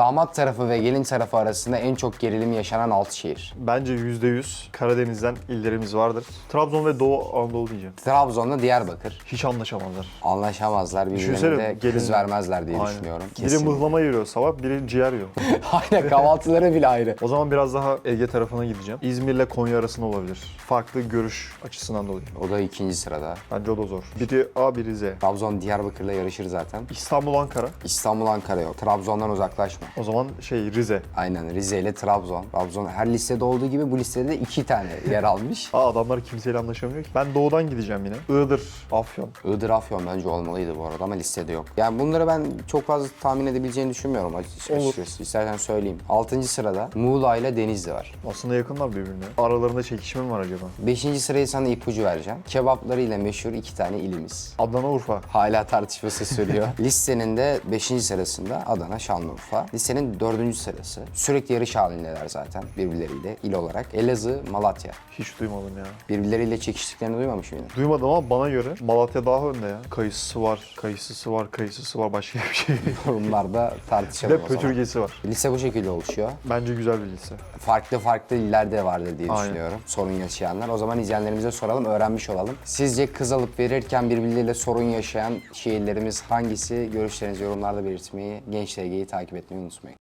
Damat tarafı ve gelin tarafı arasında en çok gerilim yaşanan alt şehir. Bence %100 Karadeniz'den illerimiz vardır. Trabzon ve Doğu Anadolu diyeceğim. Trabzon'la Diyarbakır. Hiç anlaşamazlar. Anlaşamazlar birbirlerine Düşünsene, de kız gelin- vermezler diye Aynen. düşünüyorum. Biri Kesin. mıhlama yiyor sabah, biri ciğer yiyor. Aynen kahvaltıları bile ayrı. o zaman biraz daha Ege tarafına gideceğim. İzmir'le Konya arasında olabilir. Farklı görüş açısından dolayı. O da ikinci sırada. Bence o da zor. Biri A, biri Z. Trabzon Diyarbakır'la yarışır zaten. İstanbul, Ankara. İstanbul Ankara yok. Trabzon'dan uzaklaşma. O zaman şey Rize. Aynen Rize ile Trabzon. Trabzon her listede olduğu gibi bu listede de iki tane yer almış. Aa adamlar kimseyle anlaşamıyor ki. Ben doğudan gideceğim yine. Iğdır, Afyon. Iğdır Afyon bence olmalıydı bu arada ama listede yok. Yani bunları ben çok fazla tahmin edebileceğini düşünmüyorum açıkçası. Olur. İstersen söyleyeyim. 6. sırada Muğla ile Denizli var. Aslında yakınlar birbirine. Aralarında çekişme mi var acaba? 5. sırayı sana ipucu vereceğim. Kebaplarıyla meşhur iki tane ilimiz. Adana, Urfa. Hala tartışması sürüyor. Listenin de 5. sırasında Adana, Şanlıurfa. Listenin 4. sırası. Sürekli yarış halindeler zaten birbirleriyle il olarak. Elazığ, Malatya. Hiç duymadım ya. Birbirleriyle çekiştiklerini duymamış mıydın? Duymadım ama bana göre Malatya daha önde ya. Kayısısı var, kayısısı var, kayısısı var başka bir şey. Yorumlarda tartışalım de o zaman. pötürgesi var. Liste bu şekilde oluşuyor. Bence güzel bir lise. Farklı farklı illerde vardır diye Aynen. düşünüyorum. Sorun yaşayanlar. O zaman izleyenlerimize soralım, öğrenmiş olalım. Sizce kız alıp verirken birbirleriyle sorun yaşayan şehirlerimiz hangisi? Görüşlerinizi yorumlarda belirtmeyi, Genç TG'yi takip etmeyi consumes me.